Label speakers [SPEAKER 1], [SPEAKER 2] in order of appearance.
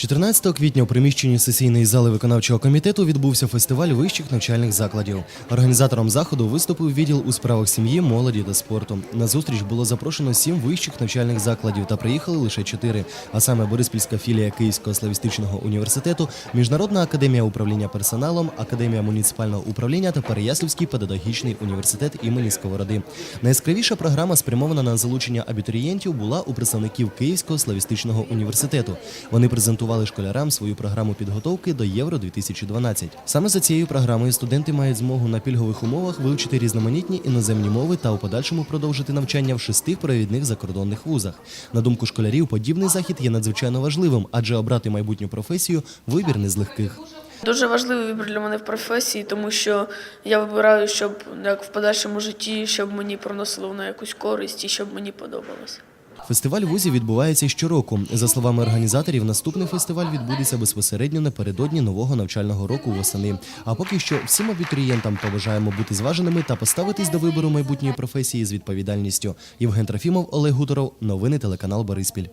[SPEAKER 1] 14 квітня у приміщенні сесійної зали виконавчого комітету відбувся фестиваль вищих навчальних закладів. Організатором заходу виступив відділ у справах сім'ї, молоді та спорту. На зустріч було запрошено сім вищих навчальних закладів та приїхали лише чотири. А саме Бориспільська філія Київського славістичного університету, Міжнародна академія управління персоналом, Академія муніципального управління та Переяслівський педагогічний університет імені Сковороди. Найяскравіша програма, спрямована на залучення абітурієнтів, була у представників Київського славістичного університету. Вони презентували школярам свою програму підготовки до Євро 2012. Саме за цією програмою студенти мають змогу на пільгових умовах вивчити різноманітні іноземні мови та у подальшому продовжити навчання в шести провідних закордонних вузах. На думку школярів, подібний захід є надзвичайно важливим, адже обрати майбутню професію вибір не з легких.
[SPEAKER 2] Дуже важливий вибір для мене в професії, тому що я вибираю, щоб як в подальшому житті, щоб мені приносило воно якусь користь і щоб мені подобалося.
[SPEAKER 1] Фестиваль вузів відбувається щороку. За словами організаторів, наступний фестиваль відбудеться безпосередньо напередодні нового навчального року восени. А поки що всім абітурієнтам побажаємо бути зваженими та поставитись до вибору майбутньої професії з відповідальністю. Євген Трофімов, Олег Гуторов, новини телеканал Бориспіль.